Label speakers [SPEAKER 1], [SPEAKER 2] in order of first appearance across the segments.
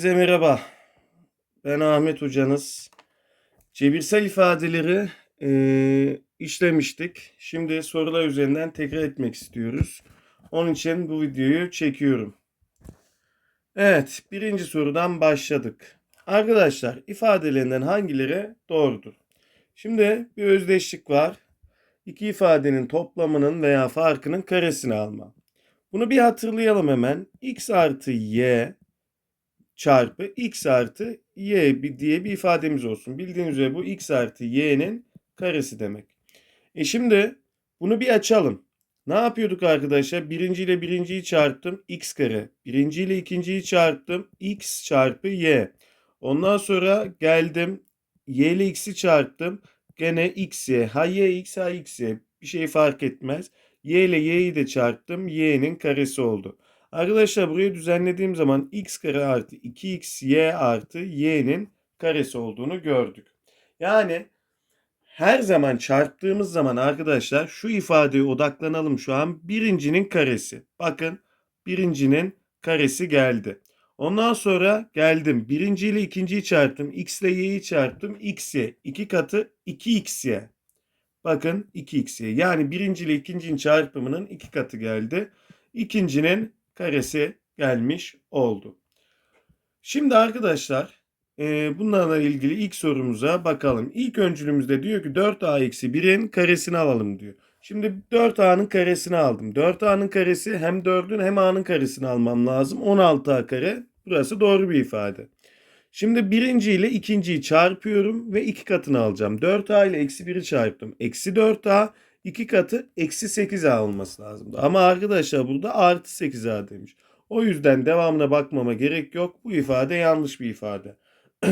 [SPEAKER 1] Size merhaba. Ben Ahmet hocanız. Cebirsel ifadeleri eee, işlemiştik. Şimdi sorular üzerinden tekrar etmek istiyoruz. Onun için bu videoyu çekiyorum. Evet, birinci sorudan başladık. Arkadaşlar, ifadelerinden hangileri doğrudur? Şimdi bir özdeşlik var. İki ifadenin toplamının veya farkının karesini alma. Bunu bir hatırlayalım hemen. x artı y çarpı x artı y diye bir ifademiz olsun. Bildiğiniz üzere bu x artı y'nin karesi demek. E şimdi bunu bir açalım. Ne yapıyorduk arkadaşlar? Birinci ile birinciyi çarptım x kare. Birinci ile ikinciyi çarptım x çarpı y. Ondan sonra geldim y ile x'i çarptım. Gene x y. Ha y x ha x y. Bir şey fark etmez. Y ile y'yi de çarptım. y'nin karesi oldu. Arkadaşlar burayı düzenlediğim zaman x kare artı 2xy artı y'nin karesi olduğunu gördük. Yani her zaman çarptığımız zaman arkadaşlar şu ifadeye odaklanalım şu an. Birincinin karesi. Bakın birincinin karesi geldi. Ondan sonra geldim. Birinci ile ikinciyi çarptım. X ile y'yi çarptım. xy. iki katı 2xy. Bakın 2xy. Yani birinci ile ikincinin çarpımının iki katı geldi. İkincinin karesi gelmiş oldu. Şimdi arkadaşlar e, bunlarla ilgili ilk sorumuza bakalım. İlk öncülümüzde diyor ki 4a eksi 1'in karesini alalım diyor. Şimdi 4a'nın karesini aldım. 4a'nın karesi hem 4'ün hem a'nın karesini almam lazım. 16a kare. Burası doğru bir ifade. Şimdi birinci ile ikinciyi çarpıyorum ve iki katını alacağım. 4a ile eksi 1'i çarptım. Eksi 4a iki katı eksi 8a olması lazımdı. Ama arkadaşlar burada artı 8a demiş. O yüzden devamına bakmama gerek yok. Bu ifade yanlış bir ifade.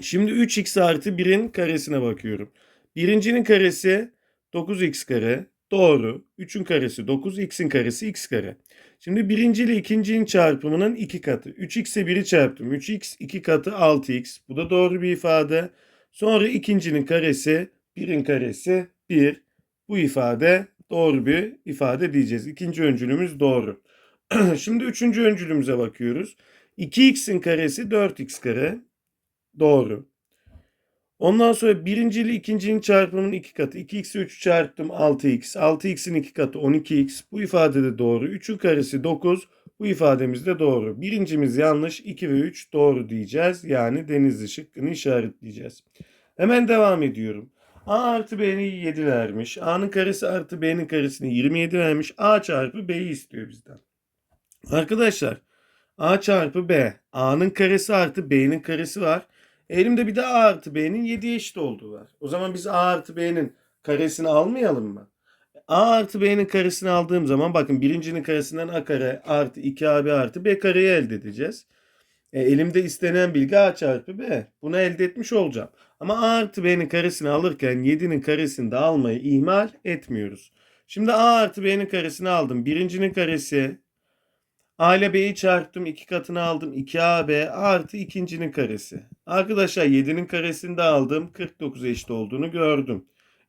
[SPEAKER 1] Şimdi 3x artı 1'in karesine bakıyorum. Birincinin karesi 9x kare. Doğru. 3'ün karesi 9, x'in karesi x kare. Şimdi birinci ile ikincinin çarpımının iki katı. 3x'e 1'i çarptım. 3x 2 katı 6x. Bu da doğru bir ifade. Sonra ikincinin karesi 1'in karesi 1. Bu ifade doğru bir ifade diyeceğiz. İkinci öncülümüz doğru. Şimdi üçüncü öncülümüze bakıyoruz. 2x'in karesi 4x kare. Doğru. Ondan sonra birinci ikincinin çarpımının iki katı. 2x'i 3 çarptım 6x. 6x'in iki katı 12x. Bu ifade de doğru. 3'ün karesi 9. Bu ifademiz de doğru. Birincimiz yanlış. 2 ve 3 doğru diyeceğiz. Yani denizli şıkkını işaretleyeceğiz. Hemen devam ediyorum. A artı B'ni 7 vermiş. A'nın karesi artı B'nin karesini 27 vermiş. A çarpı B'yi istiyor bizden. Arkadaşlar A çarpı B. A'nın karesi artı B'nin karesi var. Elimde bir de A artı B'nin 7'ye eşit olduğu var. O zaman biz A artı B'nin karesini almayalım mı? A artı B'nin karesini aldığım zaman bakın birincinin karesinden A kare artı 2AB artı B kareyi elde edeceğiz. E, elimde istenen bilgi A çarpı B. Bunu elde etmiş olacağım. Ama A artı B'nin karesini alırken 7'nin karesini de almayı ihmal etmiyoruz. Şimdi A artı B'nin karesini aldım. Birincinin karesi A ile B'yi çarptım. iki katını aldım. 2AB artı ikincinin karesi. Arkadaşlar 7'nin karesini de aldım. 49'a eşit olduğunu gördüm.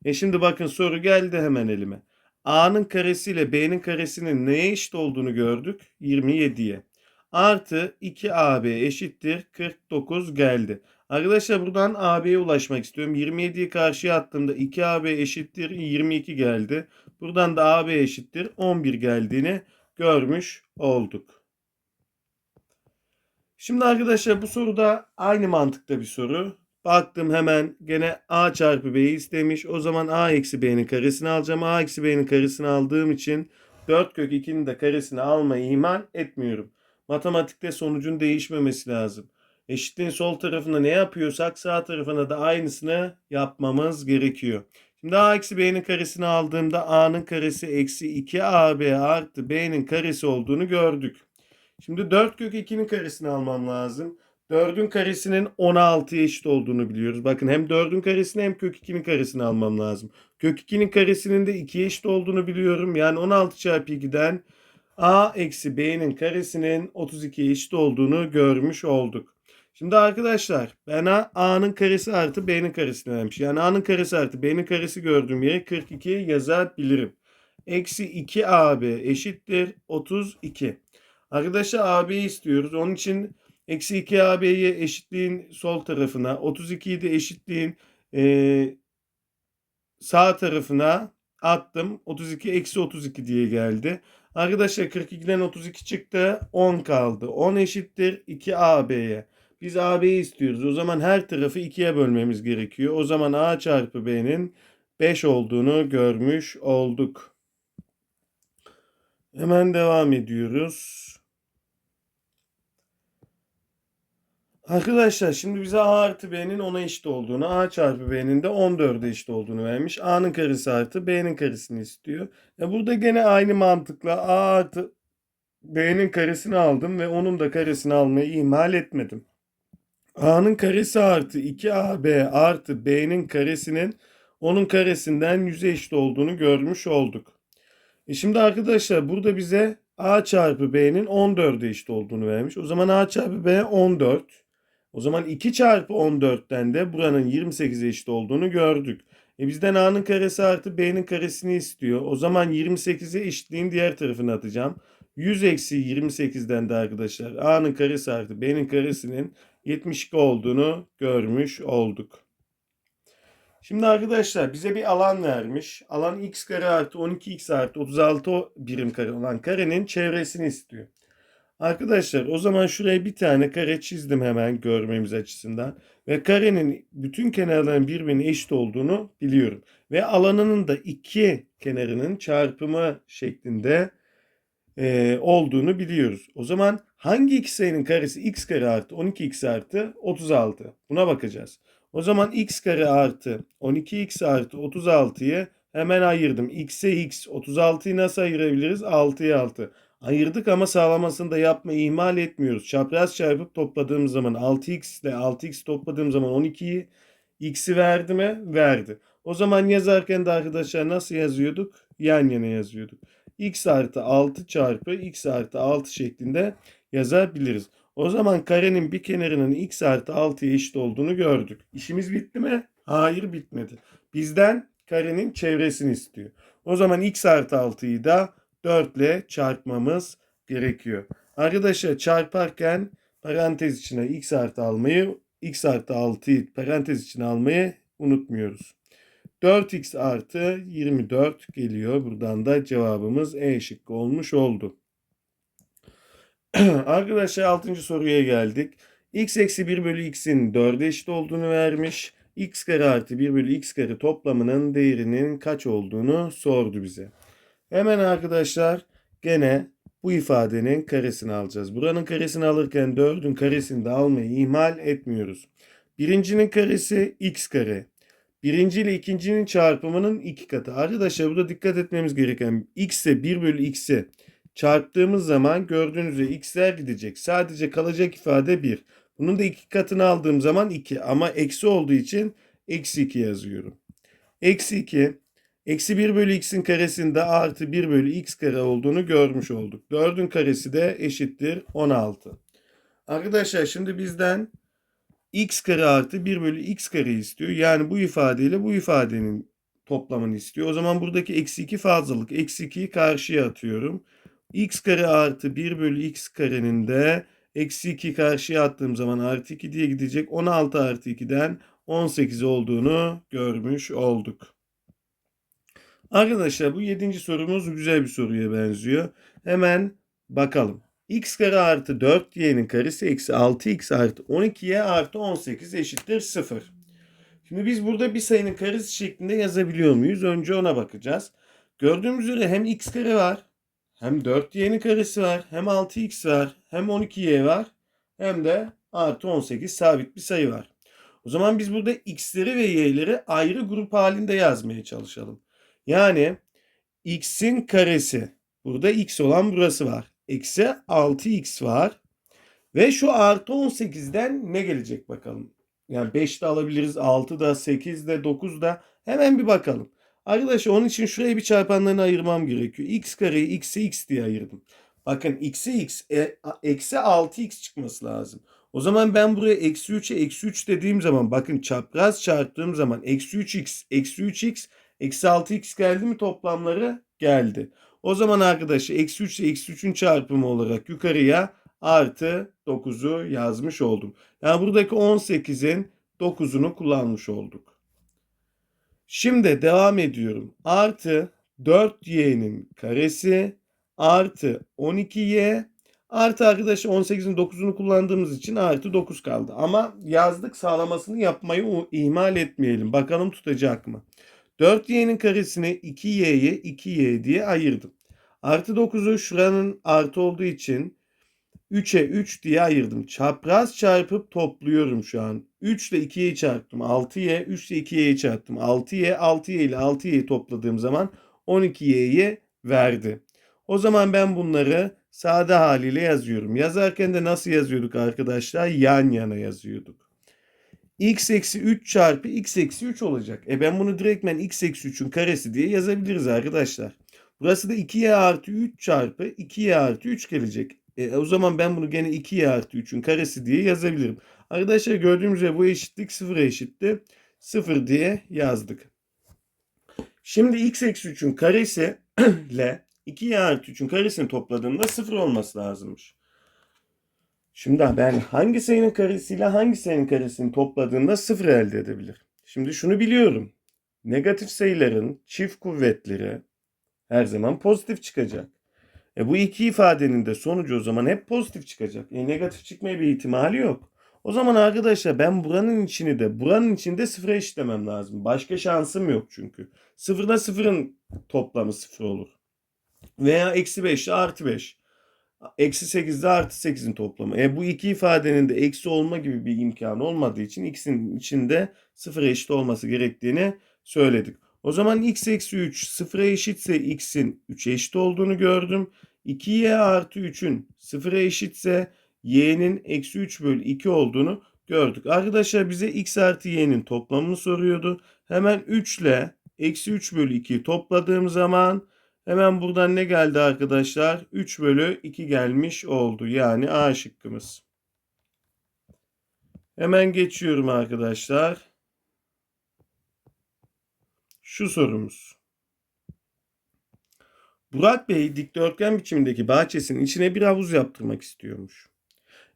[SPEAKER 1] E şimdi bakın soru geldi hemen elime. A'nın karesi ile B'nin karesinin neye eşit olduğunu gördük? 27'ye. Artı 2AB eşittir 49 geldi. Arkadaşlar buradan AB'ye ulaşmak istiyorum. 27'yi karşıya attığımda 2AB eşittir 22 geldi. Buradan da AB eşittir 11 geldiğini görmüş olduk. Şimdi arkadaşlar bu soruda aynı mantıkta bir soru. Baktım hemen gene a çarpı b'yi istemiş. O zaman a eksi b'nin karesini alacağım. a eksi b'nin karesini aldığım için 4 kök 2'nin de karesini almayı ihmal etmiyorum. Matematikte sonucun değişmemesi lazım. Eşitliğin sol tarafında ne yapıyorsak sağ tarafına da aynısını yapmamız gerekiyor. Şimdi a eksi b'nin karesini aldığımda a'nın karesi eksi 2ab artı b'nin karesi olduğunu gördük. Şimdi 4 kök 2'nin karesini almam lazım. 4'ün karesinin 16'ya eşit olduğunu biliyoruz. Bakın hem 4'ün karesini hem kök 2'nin karesini almam lazım. Kök 2'nin karesinin de 2'ye eşit olduğunu biliyorum. Yani 16 çarpı 2'den a eksi b'nin karesinin 32'ye eşit olduğunu görmüş olduk. Şimdi arkadaşlar bana a'nın karesi artı b'nin karesini vermiş. Yani a'nın karesi artı b'nin karesi gördüğüm yere 42 yazabilirim. Eksi 2ab eşittir 32. Arkadaşlar AB'yi istiyoruz. Onun için Eksi 2AB'yi eşitliğin sol tarafına. 32'yi de eşitliğin eee, sağ tarafına attım. 32 eksi 32 diye geldi. Arkadaşlar 42'den 32 çıktı. 10 kaldı. 10 eşittir 2AB'ye. Biz AB'yi istiyoruz. O zaman her tarafı 2'ye bölmemiz gerekiyor. O zaman A çarpı B'nin 5 olduğunu görmüş olduk. Hemen devam ediyoruz. Arkadaşlar şimdi bize A artı B'nin 10'a eşit olduğunu, A çarpı B'nin de 14'e eşit olduğunu vermiş. A'nın karesi artı B'nin karesini istiyor. E burada gene aynı mantıkla A artı B'nin karesini aldım ve onun da karesini almayı ihmal etmedim. A'nın karesi artı 2AB artı B'nin karesinin onun karesinden 100'e eşit olduğunu görmüş olduk. E şimdi arkadaşlar burada bize A çarpı B'nin 14'e eşit olduğunu vermiş. O zaman A çarpı B 14. O zaman 2 çarpı 14'ten de buranın 28'e eşit olduğunu gördük. E bizden A'nın karesi artı B'nin karesini istiyor. O zaman 28'e eşitliğin diğer tarafını atacağım. 100 eksi 28'den de arkadaşlar A'nın karesi artı B'nin karesinin 72 olduğunu görmüş olduk. Şimdi arkadaşlar bize bir alan vermiş. Alan x kare artı 12x artı 36 birim kare olan karenin çevresini istiyor. Arkadaşlar o zaman şuraya bir tane kare çizdim hemen görmemiz açısından. Ve karenin bütün kenarların birbirine eşit olduğunu biliyorum. Ve alanının da iki kenarının çarpımı şeklinde e, olduğunu biliyoruz. O zaman hangi iki sayının karesi x kare artı 12x artı 36? Buna bakacağız. O zaman x kare artı 12x artı 36'yı hemen ayırdım. x'e x 36'yı nasıl ayırabiliriz? 6'ya 6. Ayırdık ama sağlamasını da yapmayı ihmal etmiyoruz. Çapraz çarpıp topladığım zaman 6x ile 6x topladığım zaman 12'yi x'i verdi mi? Verdi. O zaman yazarken de arkadaşlar nasıl yazıyorduk? Yan yana yazıyorduk. X artı 6 çarpı x artı 6 şeklinde yazabiliriz. O zaman karenin bir kenarının x artı 6'ya eşit olduğunu gördük. İşimiz bitti mi? Hayır bitmedi. Bizden karenin çevresini istiyor. O zaman x artı 6'yı da 4 ile çarpmamız gerekiyor. Arkadaşlar çarparken parantez içine x artı almayı, x artı 6'yı parantez içine almayı unutmuyoruz. 4x artı 24 geliyor. Buradan da cevabımız E şıkkı olmuş oldu. Arkadaşlar 6. soruya geldik. x eksi 1 bölü x'in 4'e eşit olduğunu vermiş. x kare artı 1 bölü x kare toplamının değerinin kaç olduğunu sordu bize. Hemen arkadaşlar gene bu ifadenin karesini alacağız. Buranın karesini alırken 4'ün karesini de almayı ihmal etmiyoruz. Birincinin karesi x kare. Birinci ile ikincinin çarpımının iki katı. Arkadaşlar burada dikkat etmemiz gereken x ise 1 bölü x'e çarptığımız zaman gördüğünüz üzere x'ler gidecek. Sadece kalacak ifade 1. Bunun da iki katını aldığım zaman 2 ama eksi olduğu için eksi 2 yazıyorum. Eksi 2 Eksi 1 bölü x'in karesinde artı 1 bölü x kare olduğunu görmüş olduk. 4'ün karesi de eşittir 16. Arkadaşlar şimdi bizden x kare artı 1 bölü x kare istiyor. Yani bu ifadeyle bu ifadenin toplamını istiyor. O zaman buradaki eksi 2 fazlalık. Eksi 2'yi karşıya atıyorum. x kare artı 1 bölü x karenin de eksi 2 karşıya attığım zaman artı 2 diye gidecek. 16 artı 2'den 18 olduğunu görmüş olduk. Arkadaşlar bu 7. sorumuz güzel bir soruya benziyor. Hemen bakalım. X kare artı 4y'nin karesi eksi 6x artı 12y artı 18 eşittir 0. Şimdi biz burada bir sayının karesi şeklinde yazabiliyor muyuz? Önce ona bakacağız. Gördüğümüz üzere hem x kare var, hem 4y'nin karesi var, hem 6x var, hem 12y var, hem de artı 18 sabit bir sayı var. O zaman biz burada x'leri ve y'leri ayrı grup halinde yazmaya çalışalım. Yani x'in karesi. Burada x olan burası var. Eksi 6x var. Ve şu artı 18'den ne gelecek bakalım. Yani 5 de alabiliriz. 6 da 8 de 9 da. Hemen bir bakalım. Arkadaşlar onun için şuraya bir çarpanlarını ayırmam gerekiyor. x kareyi x'e x diye ayırdım. Bakın x'e x e, eksi 6x çıkması lazım. O zaman ben buraya eksi 3'e eksi 3 dediğim zaman bakın çapraz çarptığım zaman eksi 3x eksi 3x Eksi 6x geldi mi toplamları? Geldi. O zaman arkadaşlar eksi 3 ile eksi 3'ün çarpımı olarak yukarıya artı 9'u yazmış oldum. Yani buradaki 18'in 9'unu kullanmış olduk. Şimdi devam ediyorum. Artı 4y'nin karesi artı 12y artı arkadaşlar 18'in 9'unu kullandığımız için artı 9 kaldı. Ama yazdık sağlamasını yapmayı ihmal etmeyelim. Bakalım tutacak mı? 4y'nin karesini 2y'ye 2y diye ayırdım. Artı 9'u şuranın artı olduğu için 3'e 3 diye ayırdım. Çapraz çarpıp topluyorum şu an. 3 ile 2'yi çarptım. 6y, 3 ile 2y'yi çarptım. 6y, 6y ile 6y'yi topladığım zaman 12y'yi verdi. O zaman ben bunları sade haliyle yazıyorum. Yazarken de nasıl yazıyorduk arkadaşlar? Yan yana yazıyorduk. x eksi 3 çarpı x eksi 3 olacak. E ben bunu direktmen x eksi 3'ün karesi diye yazabiliriz arkadaşlar. Burası da 2y artı 3 çarpı 2y artı 3 gelecek. E, o zaman ben bunu gene 2y artı 3'ün karesi diye yazabilirim. Arkadaşlar gördüğümüz üzere bu eşitlik 0'a eşitti. 0 diye yazdık. Şimdi x eksi 3'ün karesi ile 2y artı 3'ün karesini topladığımda 0 olması lazımmış. Şimdi ben hangi sayının karesiyle hangi sayının karesini topladığında 0 elde edebilir? Şimdi şunu biliyorum. Negatif sayıların çift kuvvetleri her zaman pozitif çıkacak. E bu iki ifadenin de sonucu o zaman hep pozitif çıkacak. E negatif çıkmaya bir ihtimali yok. O zaman arkadaşlar ben buranın içini de buranın içinde sıfıra eşitlemem lazım. Başka şansım yok çünkü. Sıfırda sıfırın toplamı sıfır olur. Veya eksi 5 ile artı 5. Eksi 8 ile artı 8'in toplamı. E bu iki ifadenin de eksi olma gibi bir imkanı olmadığı için ikisinin içinde sıfıra eşit olması gerektiğini söyledik. O zaman x eksi 3 sıfıra eşitse x'in 3'e eşit olduğunu gördüm. 2y artı 3'ün sıfıra eşitse y'nin eksi 3 bölü 2 olduğunu gördük. Arkadaşlar bize x artı y'nin toplamını soruyordu. Hemen 3 ile eksi 3 bölü 2'yi topladığım zaman hemen buradan ne geldi arkadaşlar? 3 bölü 2 gelmiş oldu. Yani A şıkkımız. Hemen geçiyorum arkadaşlar. Şu sorumuz. Burak Bey dikdörtgen biçimindeki bahçesinin içine bir havuz yaptırmak istiyormuş.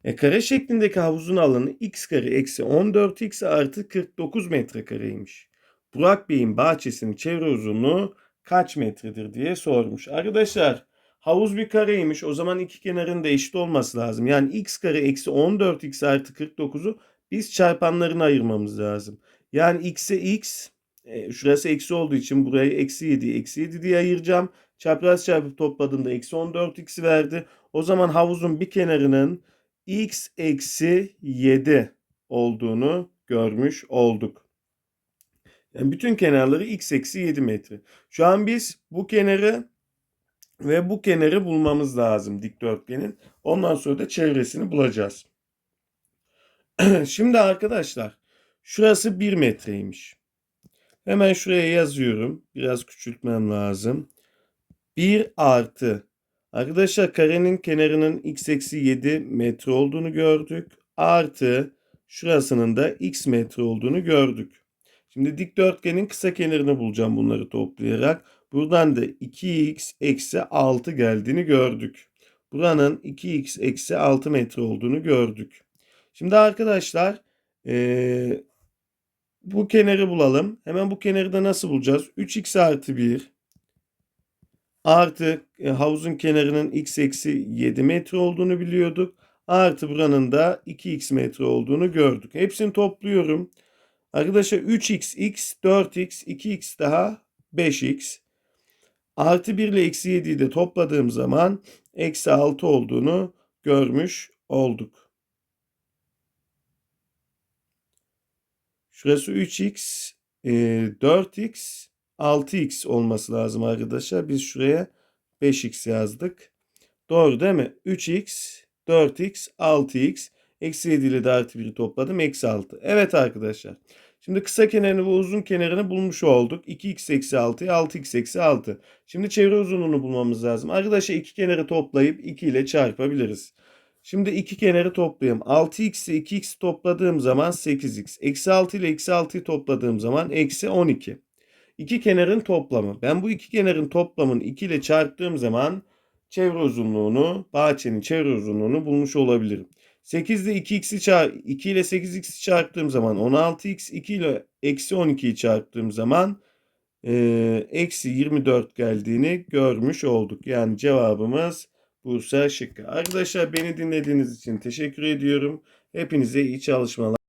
[SPEAKER 1] E, kare şeklindeki havuzun alanı x kare eksi 14x artı 49 metrekareymiş. Burak Bey'in bahçesinin çevre uzunluğu kaç metredir diye sormuş. Arkadaşlar havuz bir kareymiş. O zaman iki kenarın da eşit olması lazım. Yani x kare eksi 14x artı 49'u biz çarpanlarına ayırmamız lazım. Yani x'e x, e, şurası eksi olduğu için burayı eksi 7, eksi 7 diye ayıracağım. Çapraz çarpıp topladığımda eksi 14x verdi. O zaman havuzun bir kenarının x eksi 7 olduğunu görmüş olduk. Yani bütün kenarları x eksi 7 metre. Şu an biz bu kenarı ve bu kenarı bulmamız lazım dikdörtgenin. Ondan sonra da çevresini bulacağız. Şimdi arkadaşlar şurası 1 metreymiş. Hemen şuraya yazıyorum. Biraz küçültmem lazım. 1 artı. Arkadaşlar karenin kenarının x eksi 7 metre olduğunu gördük. Artı şurasının da x metre olduğunu gördük. Şimdi dikdörtgenin kısa kenarını bulacağım bunları toplayarak. Buradan da 2x eksi 6 geldiğini gördük. Buranın 2x eksi 6 metre olduğunu gördük. Şimdi arkadaşlar ee, bu kenarı bulalım. Hemen bu kenarı da nasıl bulacağız? 3x artı 1 artı e, havuzun kenarının x eksi 7 metre olduğunu biliyorduk. Artı buranın da 2x metre olduğunu gördük. Hepsini topluyorum. Arkadaşlar 3x, x, 4x, 2x daha 5x. Artı 1 ile eksi 7'yi de topladığım zaman eksi 6 olduğunu görmüş olduk. Şurası 3x, e, 4x, 6x olması lazım arkadaşlar. Biz şuraya 5x yazdık. Doğru değil mi? 3x, 4x, 6x. Eksi 7 ile de artı 1'i topladım. Eksi 6. Evet arkadaşlar. Şimdi kısa kenarını ve uzun kenarını bulmuş olduk. 2x eksi 6'ya 6x eksi 6. Şimdi çevre uzunluğunu bulmamız lazım. Arkadaşlar iki kenarı toplayıp 2 ile çarpabiliriz. Şimdi iki kenarı toplayayım. 6x ile 2x topladığım zaman 8x. Eksi 6 ile eksi 6'yı topladığım zaman eksi 12. İki kenarın toplamı. Ben bu iki kenarın toplamını 2 ile çarptığım zaman çevre uzunluğunu, bahçenin çevre uzunluğunu bulmuş olabilirim. 8 ile 2x'i çarp 2 ile 8x'i çarptığım zaman 16x 2 ile eksi 12'yi çarptığım zaman eksi 24 geldiğini görmüş olduk. Yani cevabımız Bursa şıkkı. Arkadaşlar beni dinlediğiniz için teşekkür ediyorum. Hepinize iyi çalışmalar.